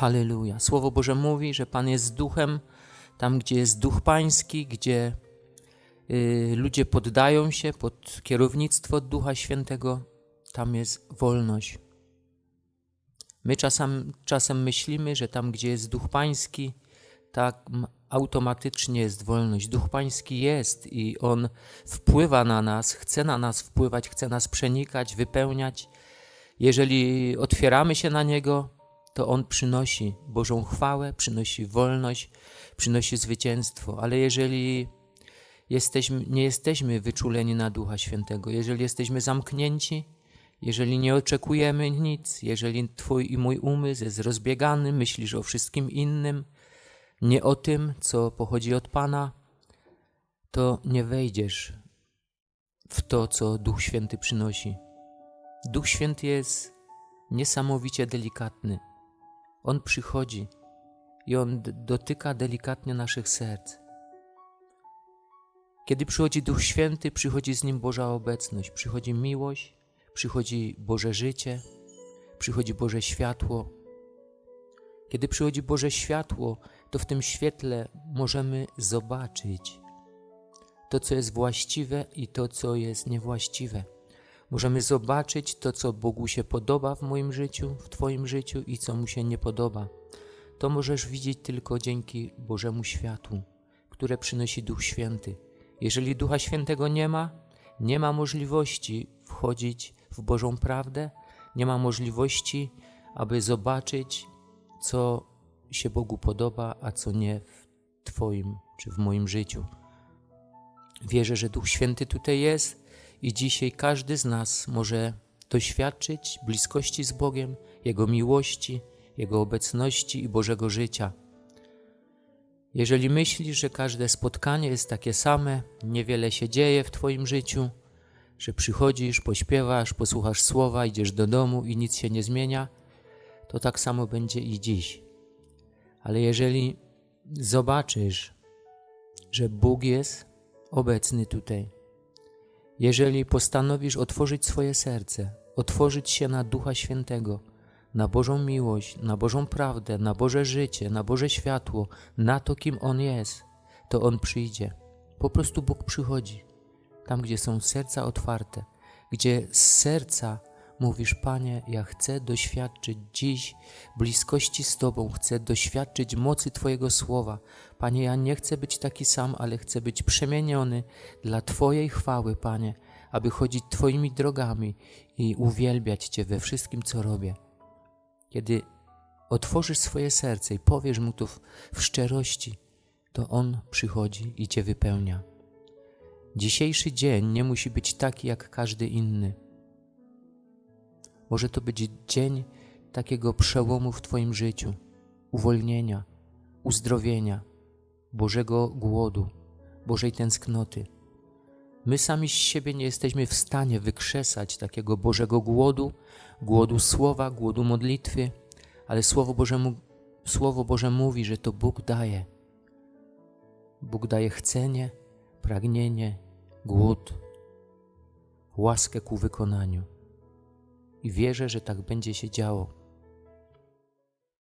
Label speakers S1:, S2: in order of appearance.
S1: Halleluja. Słowo Boże mówi, że Pan jest duchem, tam gdzie jest duch Pański, gdzie y, ludzie poddają się pod kierownictwo Ducha Świętego, tam jest wolność. My czasem, czasem myślimy, że tam, gdzie jest Duch Pański, tak automatycznie jest wolność. Duch Pański jest i On wpływa na nas, chce na nas wpływać, chce nas przenikać, wypełniać. Jeżeli otwieramy się na Niego, to On przynosi Bożą chwałę, przynosi wolność, przynosi zwycięstwo. Ale jeżeli jesteśmy, nie jesteśmy wyczuleni na Ducha Świętego, jeżeli jesteśmy zamknięci, jeżeli nie oczekujemy nic, jeżeli Twój i mój umysł jest rozbiegany, myślisz o wszystkim innym, nie o tym, co pochodzi od Pana, to nie wejdziesz w to, co Duch Święty przynosi. Duch Święty jest niesamowicie delikatny. On przychodzi i on dotyka delikatnie naszych serc. Kiedy przychodzi Duch Święty, przychodzi z nim Boża obecność, przychodzi miłość, przychodzi Boże życie, przychodzi Boże światło. Kiedy przychodzi Boże światło, to w tym świetle możemy zobaczyć to, co jest właściwe i to, co jest niewłaściwe. Możemy zobaczyć to, co Bogu się podoba w moim życiu, w Twoim życiu i co mu się nie podoba. To możesz widzieć tylko dzięki Bożemu światłu, które przynosi Duch Święty. Jeżeli Ducha Świętego nie ma, nie ma możliwości wchodzić w Bożą prawdę, nie ma możliwości, aby zobaczyć, co się Bogu podoba, a co nie w Twoim czy w moim życiu. Wierzę, że Duch Święty tutaj jest i dzisiaj każdy z nas może doświadczyć bliskości z Bogiem, Jego miłości, Jego obecności i Bożego życia. Jeżeli myślisz, że każde spotkanie jest takie same, niewiele się dzieje w Twoim życiu, że przychodzisz, pośpiewasz, posłuchasz słowa, idziesz do domu i nic się nie zmienia, to tak samo będzie i dziś. Ale jeżeli zobaczysz, że Bóg jest obecny tutaj, jeżeli postanowisz otworzyć swoje serce, otworzyć się na Ducha Świętego, na Bożą miłość, na Bożą prawdę, na Boże życie, na Boże światło, na to, kim On jest, to On przyjdzie. Po prostu Bóg przychodzi. Tam, gdzie są serca otwarte, gdzie z serca mówisz, Panie, ja chcę doświadczyć dziś bliskości z Tobą, chcę doświadczyć mocy Twojego słowa. Panie, ja nie chcę być taki sam, ale chcę być przemieniony dla Twojej chwały, Panie, aby chodzić Twoimi drogami i uwielbiać Cię we wszystkim, co robię. Kiedy otworzysz swoje serce i powiesz Mu to w, w szczerości, to On przychodzi i Cię wypełnia. Dzisiejszy dzień nie musi być taki jak każdy inny. Może to być dzień takiego przełomu w Twoim życiu, uwolnienia, uzdrowienia, Bożego głodu, Bożej tęsknoty. My sami z siebie nie jesteśmy w stanie wykrzesać takiego Bożego głodu, głodu słowa, głodu modlitwy, ale Słowo Boże, Słowo Boże mówi, że to Bóg daje. Bóg daje chcenie, pragnienie, głód, łaskę ku wykonaniu. I wierzę, że tak będzie się działo.